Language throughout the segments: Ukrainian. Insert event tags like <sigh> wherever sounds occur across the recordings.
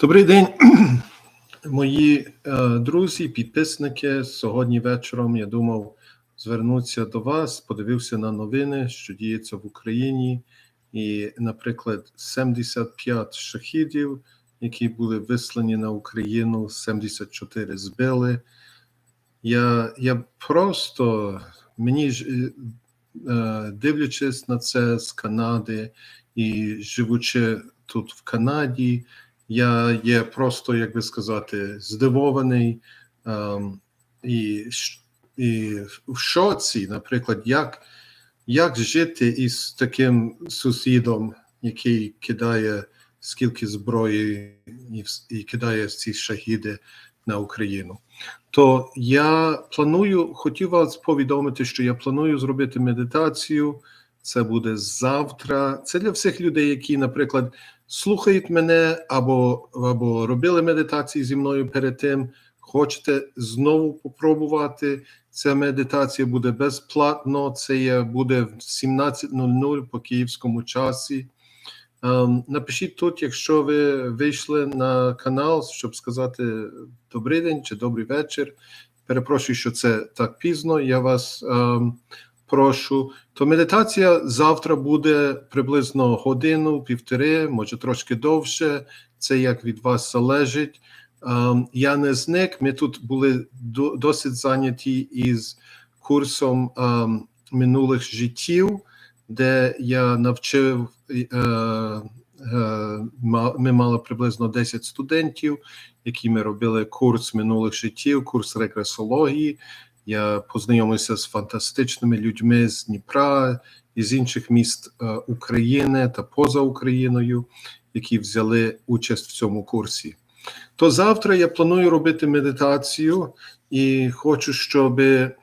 Добрий день, <clears throat> мої е, друзі, підписники. Сьогодні вечором я думав звернутися до вас, подивився на новини, що діється в Україні, і, наприклад, 75 шахідів, які були вислані на Україну, 74 збили. Я, я просто мені ж е, е, дивлячись на це з Канади і живучи тут в Канаді. Я є просто, як би сказати, здивований ем, і, і в шоці, наприклад, як, як жити із таким сусідом, який кидає скільки зброї і, і кидає ці шахіди на Україну. То я планую, хотів вас повідомити, що я планую зробити медитацію. Це буде завтра. Це для всіх людей, які, наприклад, слухають мене або, або робили медитації зі мною перед тим. Хочете знову попробувати? Ця медитація буде безплатно. Це є, буде в 17.00 по київському часі. Ем, напишіть тут, якщо ви вийшли на канал, щоб сказати добрий день чи добрий вечір. Перепрошую, що це так пізно. Я вас ем, прошу. То медитація завтра буде приблизно годину, півтори, може трошки довше. Це як від вас залежить. Ем, я не зник. Ми тут були досить зайняті із курсом ем, минулих життів, де я навчив. е, е, Ми мали приблизно 10 студентів, які ми робили курс минулих життів, курс регресології. Я познайомився з фантастичними людьми з Дніпра і з інших міст е, України та поза Україною, які взяли участь в цьому курсі. То завтра я планую робити медитацію і хочу, щоб ем,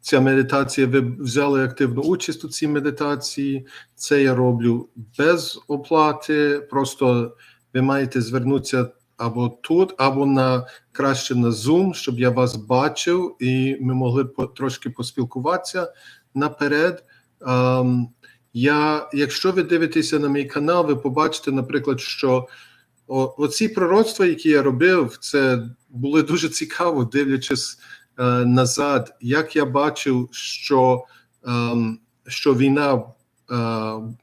ця медитація, ви взяли активну участь у цій медитації. Це я роблю без оплати. Просто ви маєте звернутися або тут, або на краще на Zoom, щоб я вас бачив, і ми могли по, трошки поспілкуватися наперед. Ем, я, якщо ви дивитеся на мій канал, ви побачите, наприклад, що о, оці пророцтва, які я робив, це були дуже цікаво, дивлячись е, назад, як я бачив, що, ем, що війна, е,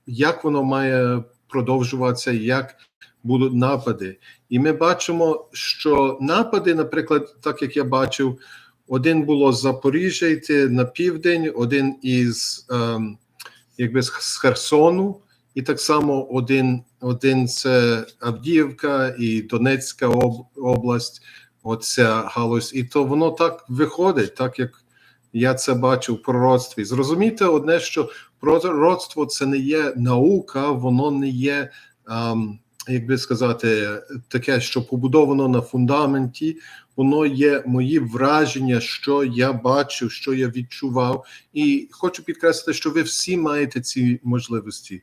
як воно має продовжуватися, як будуть напади. І ми бачимо, що напади, наприклад, так як я бачив, один було з Запоріжжя йти на південь, один із ем, якби з Херсону, і так само один, один це Авдіївка і Донецька об, область, оця галузь. І то воно так виходить, так як я це бачив в пророцтві. Зрозумійте одне, що пророцтво це не є наука, воно не є. ем, як би сказати, таке, що побудовано на фундаменті, воно є мої враження, що я бачив, що я відчував, і хочу підкреслити, що ви всі маєте ці можливості е,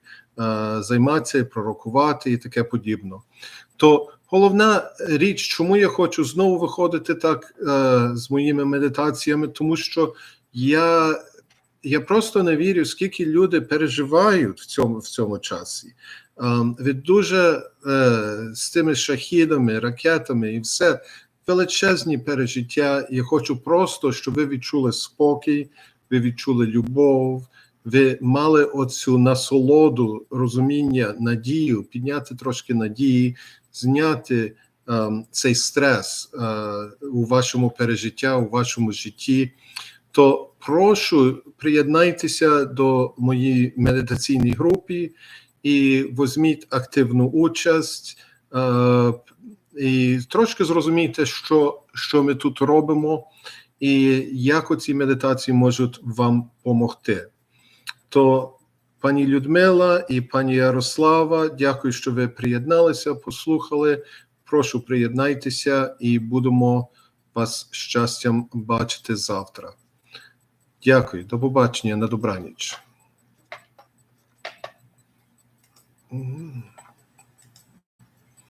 займатися, пророкувати і таке подібно. То головна річ, чому я хочу знову виходити так е, з моїми медитаціями, тому що я. Я просто не вірю, скільки люди переживають в цьому в цьому часі. Ем, від дуже е, з тими шахідами, ракетами і все величезні пережиття. Я хочу просто, щоб ви відчули спокій, ви відчули любов, ви мали оцю насолоду, розуміння, надію, підняти трошки надії, зняти ем, цей стрес е, у вашому пережиття, у вашому житті. То прошу приєднайтеся до моєї медитаційної групи і візьміть активну участь е, і трошки зрозумійте, що, що ми тут робимо, і як оці медитації можуть вам допомогти. То пані Людмила і пані Ярослава, дякую, що ви приєдналися, послухали. Прошу приєднайтеся і будемо вас щастям бачити завтра. Дякую, до побачення на добраніч.